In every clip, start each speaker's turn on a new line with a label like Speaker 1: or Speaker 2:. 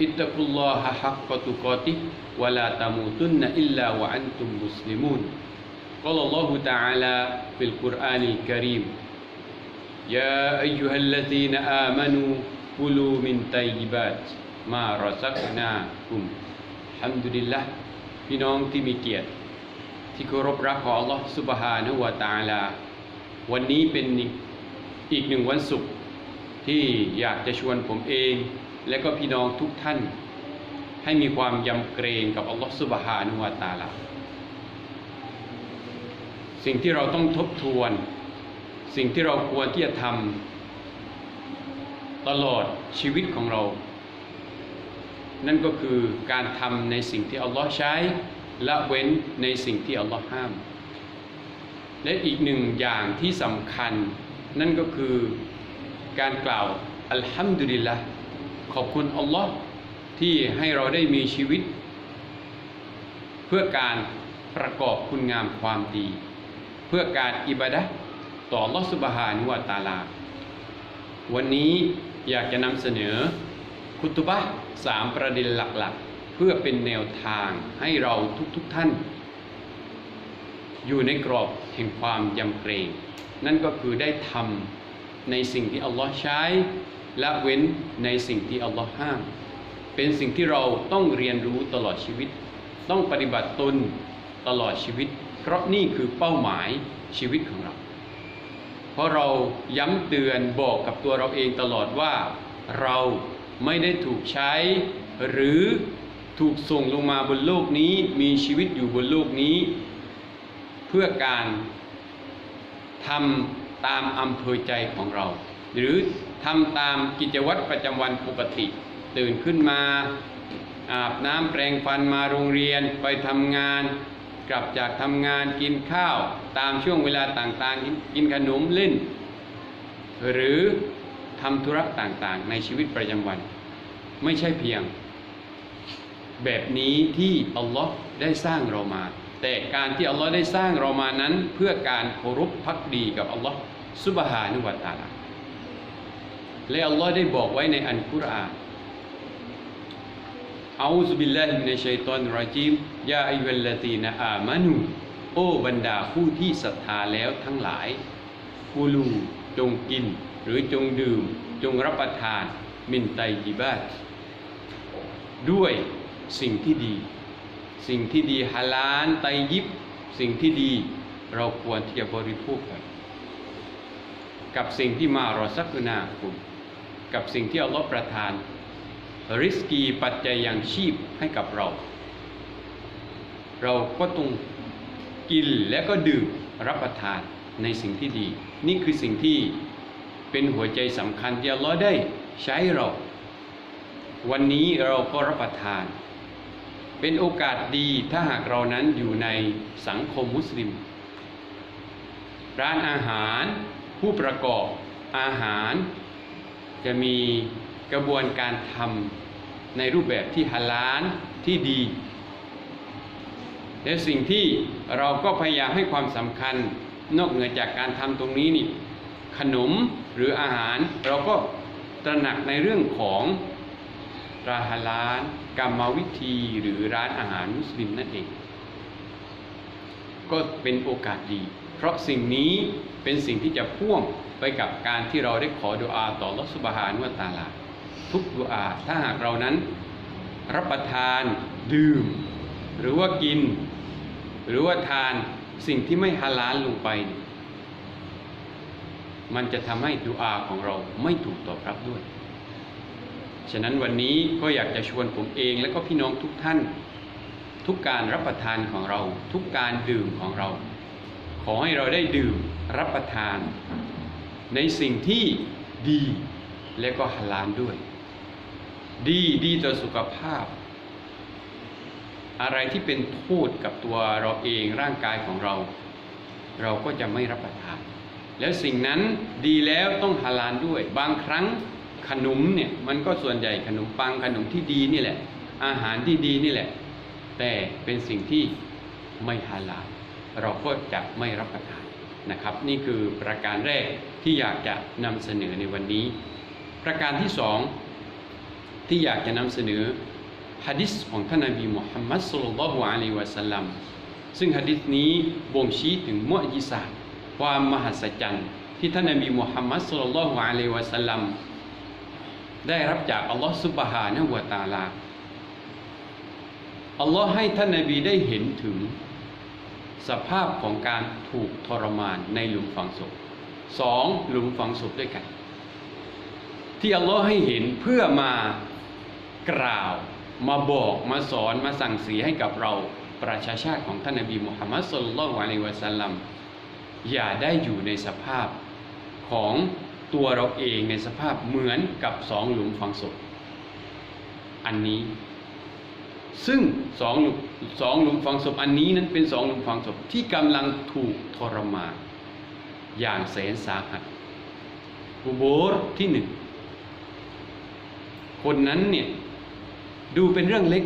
Speaker 1: اتقوا الله حق تقاته ولا تموتن إلا وأنتم مسلمون قال الله تعالى في القرآن الكريم يا أيها الذين آمنوا كلوا من طيبات ما رزقناكم الحمد لله พี่น้องที่มีเกียรติ ที่เคารพรักของ Allah Subhanahu wa Taala วันนี้เป็นอีกหนึ่งวันศุกร์ที่อยากจะชวนผมเอง และก็พี่น้องทุกท่าน ให้มีความยำเกรงกับ Allah Subhanahu wa Taala สิ่งที่เราต้องทบทวน สิ่งที่เราควรที่จะทำตลอดชีวิตของเรา นั่นก็คือการทำในสิ่งที่อัลลอฮ์ใช้ละเว้นในสิ่งที่อัลลอฮ์ห้าม และอีกหนึ่งอย่างที่สำคัญ นั่นก็คือการกล่าวอัลฮัมดุลิลละ ขอบคุณอัลลอฮ์ที่ให้เราได้มีชีวิต เพื่อการประกอบคุณงามความดี เพื่อการอิบาดะต่อลอสุบฮานุวะตาลา วันนี้อยากจะนำเสนอ คุตุบะสามประเด็นหลักๆ เพื่อเป็นแนวทางให้เราทุกๆทท่าน อยู่ในกรอบแห่งความยำเกรง นั่นก็คือได้ทำในสิ่งที่อัลลอฮ์ใช้ ละเว้นในสิ่งที่อัลลอฮ์ห้าม เป็นสิ่งที่เราต้องเรียนรู้ตลอดชีวิต ต้องปฏิบัติตนตลอดชีวิต เพราะนี่คือเป้าหมายชีวิตของเรา เพราะเราย้ำเตือนบอกกับตัวเราเองตลอดว่า เราไม่ได้ถูกใช้ หรือถูกส่งลงมาบนโลกนี้มีชีวิตอยู่บนโลกนี้ เพื่อการทำตามอำเภอใจของเรา หรือ ทำตามกิจวัตรประจำวันปกติ ตื่นขึ้นมา อาบน้ำแปรงฟันมาโรงเรียนไปทำงาน กลับจากทำงานกินข้าว ตามช่วงเวลาต่างๆ กินขนมเล่น หรือทำธุระต่างๆ ในชีวิตประจำวัน ไม่ใช่เพียง แบบนี้ที่อัลลอฮ์ได้สร้างเรามา แต่การที่อัลลอฮ์ได้สร้างเรามานั้น เพื่อการเคารพพักดีกับอัลลอฮ์ซุบฮานุวะตาลา และอัลลอฮ์ได้บอกไว้ในอันกุรอานอาอุซบิลลาฮิมินัชชัยฏอนรจีมยาอัยวัลลตีนอามานูโอ้บรรดาผู้ที่ศรัทธาแล้วทั้งหลายกูลูจงกิน หรือจงดื่ม จงรับประทาน มินไตยิบาตด้วยสิ่งที่ดี สิ่งที่ดีฮาลาลไตยิบ สิ่งที่ดีเราควรที่จะบริโภคกัน กับสิ่งที่มารอสักนาคุณ กับสิ่งที่อัลลอฮ์ประทาน ริสกีปัจจัยยังชีพให้กับเรา เราก็ต้องกินและก็ดื่มรับประทานในสิ่งที่ดี นี่คือสิ่งที่เป็นหัวใจสำคัญที่อัลลอฮ์ได้ใช้เรา วันนี้เราก็รับประทาน เป็นโอกาสดีถ้าหากเรานั้นอยู่ในสังคมมุสลิม ร้านอาหารผู้ประกอบอาหาร จะมีกระบวนการทำในรูปแบบที่ฮาลาลที่ดี และสิ่งที่เราก็พยายามให้ความสำคัญนอกเหนือจากการทำตรงนี้นี่ขนมหรืออาหารเราก็ตระหนักในเรื่องของราฮาลานกรรมวิธีหรือร้านอาหารมุสลิมนั่นเอง ก็เป็นโอกาสดี เพราะสิ่งนี้เป็นสิ่งที่จะพ่วงไปกับการที่เราได้ขอดุอาต่อลอสุบฮานุวตาลา ทุกดุอาถ้าหากเรานั้น รับประทานดื่ม หรือว่ากิน หรือว่าทานสิ่งที่ไม่ฮาลาลลงไป มันจะทำให้ดุอาของเราไม่ถูกตอบรับด้วย ฉะนั้นวันนี้ก็อยากจะชวนผมเองและก็พี่น้องทุกท่าน ทุกการรับประทานของเรา ทุกการดื่มของเรา ขอให้เราได้ดื่มรับประทาน ในสิ่งที่ดีและก็ฮาลาลด้วย ดีดีต่อสุขภาพ อะไรที่เป็นโทษกับตัวเราเองร่างกายของเรา เราก็จะไม่รับประทาน แล้วสิ่งนั้นดีแล้วต้องฮาลาลด้วย บางครั้งขนมเนี่ยมันก็ส่วนใหญ่ขนมปังขนมที่ดีนี่แหละ อาหารที่ดีนี่แหละ แต่เป็นสิ่งที่ไม่ฮาลาล เราก็จะไม่รับประทานนะครับ นี่คือประการแรกที่อยากจะนำเสนอในวันนี้ ประการที่สองที่อยากจะนำเสนอฮะดิษของท่านนบีมุฮัมมัดสุลลัลลอฮุอะลัยวะสัลลัมซึ่งฮะดิษนี้บ่งชี้ถึงมุอญิซาความมหัศจรรย์ที่ท่านนบีมุฮัมมัดสุลลัลลอฮุอะลัยวะสัลลัมได้รับจากอัลลอฮฺซุบฮานะฮูวะตาลาอัลลอฮ์ให้ท่านนบีได้เห็นถึง สภาพของการถูกทรมานในหลุมฝังศพสองหลุมฝังศพด้วยกัน ที่อัลลอฮ์ให้เห็นเพื่อมากล่าวมาบอกมาสอนมาสั่งเสียให้กับเราประชาชาติของท่านนบีมุฮัมมัดสุลลัลวะลัยวะสัลลัมอย่าได้อยู่ในสภาพของตัวเราเองในสภาพเหมือนกับสองหลุมฝังศพอันนี้ ซึ่งสองหลุมสองหลุมฝังศพอันนี้นั้นเป็นสองหลุมฝังศพที่กำลังถูกทรมานอย่างแสนสาหัสอุโบสที่หนึ่งคนนั้นเนี่ยดูเป็นเรื่องเล็ก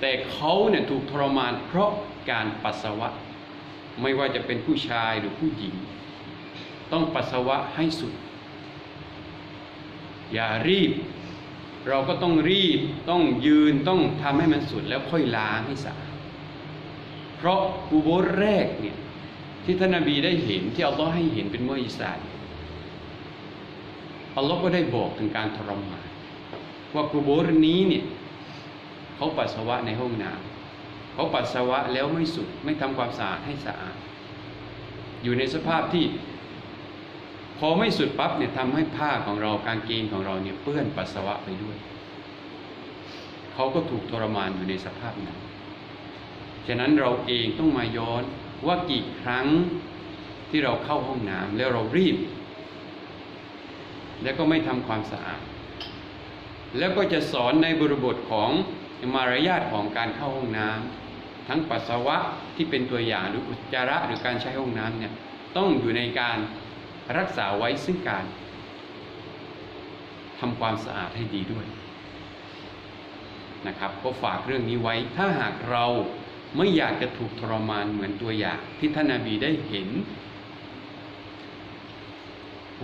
Speaker 1: แต่เขาเนี่ยถูกทรมานเพราะการปัสสาวะ ไม่ว่าจะเป็นผู้ชายหรือผู้หญิง ต้องปัสสาวะให้สุด อย่ารีบ เราก็ต้องรีบต้องยืนต้องทำให้มันสุดแล้วค่อยล้างให้สะอาดเพราะกูโบสแรกเนี่ยที่ท่านนบีได้เห็นที่อัลลอฮ์ให้เห็นเป็นมุอิสาดอัลลอฮ์ก็ได้บอกถึงการทรมานว่ากูโบสนี้เนี่ยเขาปัสสาวะในห้องน้ำเขาปัสสาวะแล้วไม่สุดไม่ทำความสะอาดให้สะอาดอยู่ในสภาพที่ อไม่สุดปั๊บเนี่ยทำให้ผ้าของเรากางเกงของเราเนี่ยเปื้อนปัสสาวะไปด้วย เขาก็ถูกทรมานอยู่ในสภาพนั้น ฉะนั้นเราเองต้องมาย้อนว่ากี่ครั้งที่เราเข้าห้องน้ำแล้วเรารีบ แล้วก็ไม่ทำความสะอาด แล้วก็จะสอนในบริบทของมารยาทของการเข้าห้องน้ำทั้งปัสสาวะที่เป็นตัวอย่างหรืออุจจาระหรือการใช้ห้องน้ำเนี่ยต้องอยู่ในการ รักษาไว้ซึ่งการทำความสะอาดให้ดีด้วยนะครับก็ฝากเรื่องนี้ไว้ถ้าหากเราไม่อยากจะถูกทรมานเหมือนตัวอย่างที่ท่านนาบีได้เห็น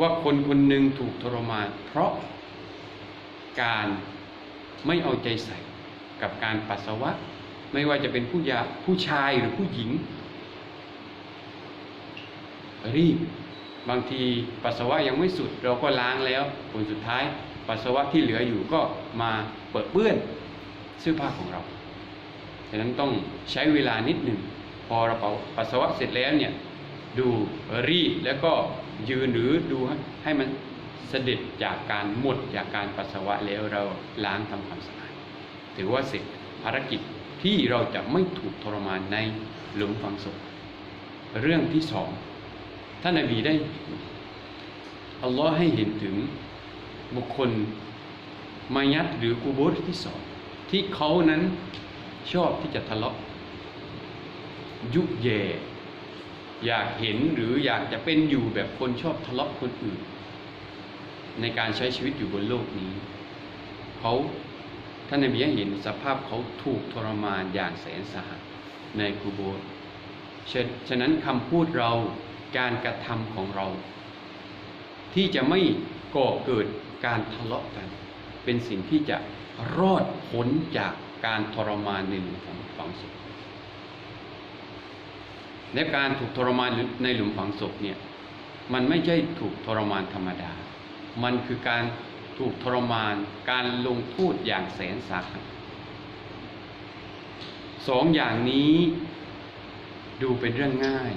Speaker 1: ว่าคนคนหนึ่งถูกทรมาน เพราะการไม่เอาใจใส่กับการปัสสาวะ ไม่ว่าจะเป็นผู้ยาผู้ชายหรือผู้หญิง รีบ บางทีปัสสาวะยังไม่สุดเราก็ล้างแล้วผลสุดท้ายปัสสาวะที่เหลืออยู่ก็มาเปิดเปื้อนเสื้อผ้าของเราฉะนั้นต้องใช้เวลานิดหนึ่งพอเราปัสสาวะเสร็จแล้วเนี่ยดูรีแล้วก็ยืนหรือดูให้มันเสด็จจากการหมดจากการปัสสาวะแล้วเราล้างทำความสะอาดถือว่าเสร็จภารกิจที่เราจะไม่ถูกทรมานในหลุมฝังศพเรื่องที่สอง ท่านนบีได้อัลลอฮ์ให้เห็นถึงบุคคลมายัดหรือกูโบสที่สองที่เขานั้นชอบที่จะทะเลาะ ยุแย่อยากเห็นหรืออยากจะเป็นอยู่แบบคนชอบทะเลาะคนอื่น ในการใช้ชีวิตอยู่บนโลกนี้ เขาท่านนบีให้เห็นสภาพเขาถูกทรมานอย่างแสนสาหัสในกูโบสฉะนั้นคำพูดเรา การกระทำของเรา ที่จะไม่ก่อเกิดการทะเลาะกัน เป็นสิ่งที่จะรอดพ้นจากการทรมานในหลุมฝังศพและการถูกทรมานในหลุมฝังศพเนี่ยมันไม่ใช่ถูกทรมานธรรมดา มันคือการถูกทรมานการลงโทษอย่างแสนสาหัสสองอย่างนี้ดูเป็นเรื่องง่าย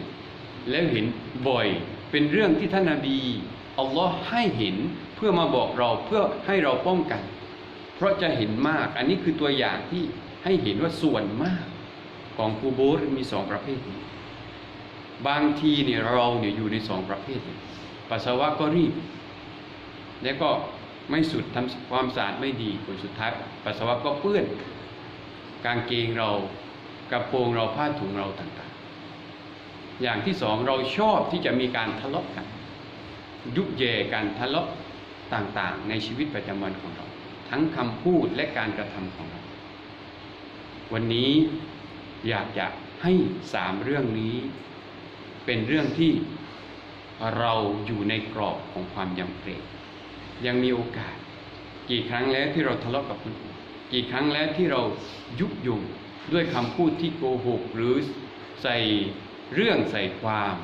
Speaker 1: แล้วเห็นบ่อย เป็นเรื่องที่ท่านนาบีอัลลอฮ์ให้เห็นเพื่อมาบอกเราเพื่อให้เราป้องกัน เพราะจะเห็นมากอันนี้คือตัวอย่างที่ให้เห็นว่าส่วนมากของกูโบสมีสองประเภทนี้บางทีเนี่ยเราเนี่ยอยู่ในสองประเภทปัสสาวะก็รีบ แล้วก็ไม่สุดทำความสะอาดไม่ดีผลสุดท้ายปัสสาวะก็เปื้อนกางเกงเรากระโปรงเราผ้าถุงเราต่างๆ อย่างที่สองเราชอบที่จะมีการทะเลาะกัน ยุแย่กันทะเลาะต่างๆ ในชีวิตประจำวันของเรา ทั้งคำพูดและการกระทำของเรา วันนี้อยากจะให้สามเรื่องนี้ เป็นเรื่องที่เราอยู่ในกรอบของความยำเกรงยังมีโอกาส กี่ครั้งแล้วที่เราทะเลาะกับคนอื่นกี่ครั้งแล้วที่เรายุยงด้วยคำพูดที่โกหกหรือใส่ เรื่องใส่ความ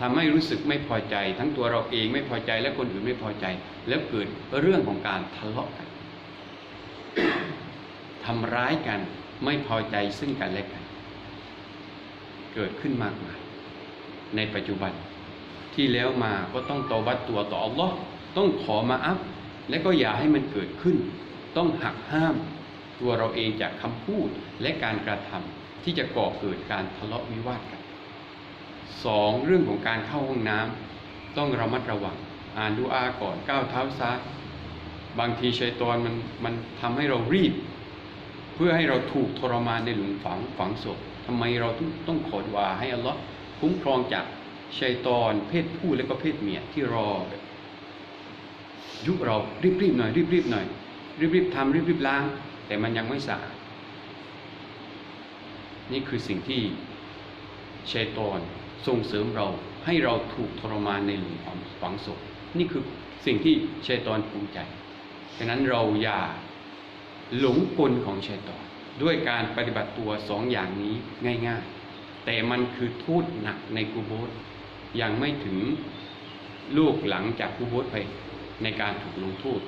Speaker 1: ทำให้รู้สึกไม่พอใจ ทั้งตัวเราเองไม่พอใจและคนอื่นไม่พอใจ แล้วเกิดเรื่องของการทะเลาะกันทำร้ายกันไม่พอใจซึ่งกันและกัน เกิดขึ้นมากมาย ในปัจจุบันที่แล้วมาก็ต้องตอบัดตัวต่ออัลลอฮ์ต้องขอมาอัพ และก็อย่าให้มันเกิดขึ้น ต้องหักห้าม ตัวเราเองจากคำพูดและการกระทำที่จะก่อเกิดการทะเลาะวิวาทกัน สองเรื่องของการเข้าห้องน้ำต้องระมัดระวัง อ่านดูอาก่อนก้าวเท้าซ้ายบางทีชัยตอนมันมันทำให้เรารีบ เพื่อให้เราถูกทรมานในหลุมฝังฝังศพทำไมเราต้องต้องขอดุอาให้อัลลอฮ์คุ้มครองจากชัยตอนเพศผู้และก็เพศเมียที่รอยุเรารีบๆหน่อยรีบๆหน่อยรีบๆทำรีบๆล้าง แต่มันยังไม่สะอาดนี่คือสิ่งที่ชัยตอน ส่งเสริมเราให้เราถูกทรมานในหลุมฝังฝังศพนี่คือสิ่งที่ชัยตอนภูมิใจฉะนั้นเราอย่าหลงกลของชัยตอนด้วยการปฏิบัติตัวสองอย่างนี้ง่ายๆ แต่มันคือโทษหนักในกูโบสยังไม่ถึงลูกหลังจากกูโบสไปในการถูกลงโทษ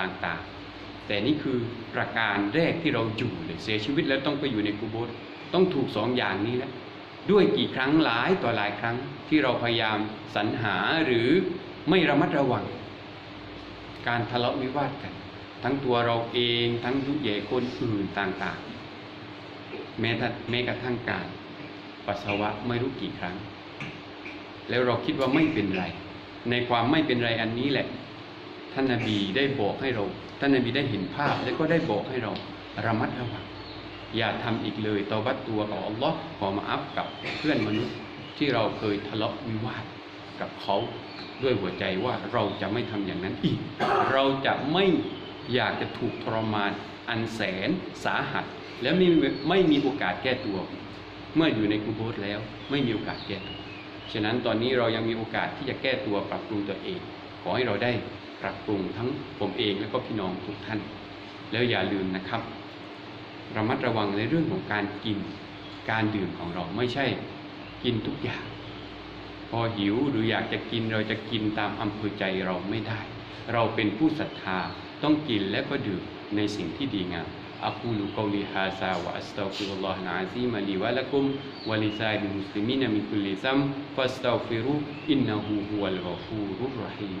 Speaker 1: ต่างๆ แต่นี่คือประการแรกที่เราอยู่เลยเสียชีวิตแล้วต้องไปอยู่ในกูโบสต้องถูกสองอย่างนี้แล้ว ด้วยกี่ครั้งหลายต่อหลายครั้งที่เราพยายามสรรหาหรือไม่ระมัดระวัง การทะเลาะวิวาทกัน ทั้งตัวเราเองทั้งยุแย่คนอื่นต่างๆแม้แม้กระทั่งการปัสสาวะไม่รู้กี่ครั้ง แล้วเราคิดว่าไม่เป็นไร ในความไม่เป็นไรอันนี้แหละ ท่านนาบีได้บอกให้เรา ท่านนาบีได้เห็นภาพแล้วก็ได้บอกให้เราระมัดระวัง อย่าทำอีกเลยตอบัดตัวกับอัลลอฮ์ขอมาอัพกับเพื่อนมนุษย์ที่เราเคยทะเลาะวิวาทกับเขาด้วยหัวใจว่าเราจะไม่ทำอย่างนั้นอีก เราจะไม่อยากจะถูกทรมานอันแสนสาหัส และไม่ไม่มีโอกาสแก้ตัว เมื่ออยู่ในกูโบสแล้วไม่มีโอกาสแก้ตัวฉะนั้นตอนนี้เรายังมีโอกาสที่จะแก้ตัวปรับปรุงตัวเอง ขอให้เราได้ปรับปรุงทั้งผมเองและก็พี่น้องทุกท่าน แล้วอย่าลืมนะครับ ระมัดระวังในเรื่องของการกินการดื่มของเราไม่ใช่กินทุกอย่าง พอหิวหรืออยากจะกินเราจะกินตามอำเภอใจเราไม่ได้ เราเป็นผู้ศรัทธาต้องกินและก็ดื่มในสิ่งที่ดีงามอักูลุกอลีฮาซาวะอัสตอฟิรุลลอฮ์นะอาซีมาลีวะลักุมวะลิซาบิมุสลิมินะมิคุลิซัมฟัสตอฟิรุอินนะฮูฮุวัลกอฟูรุรรฮีม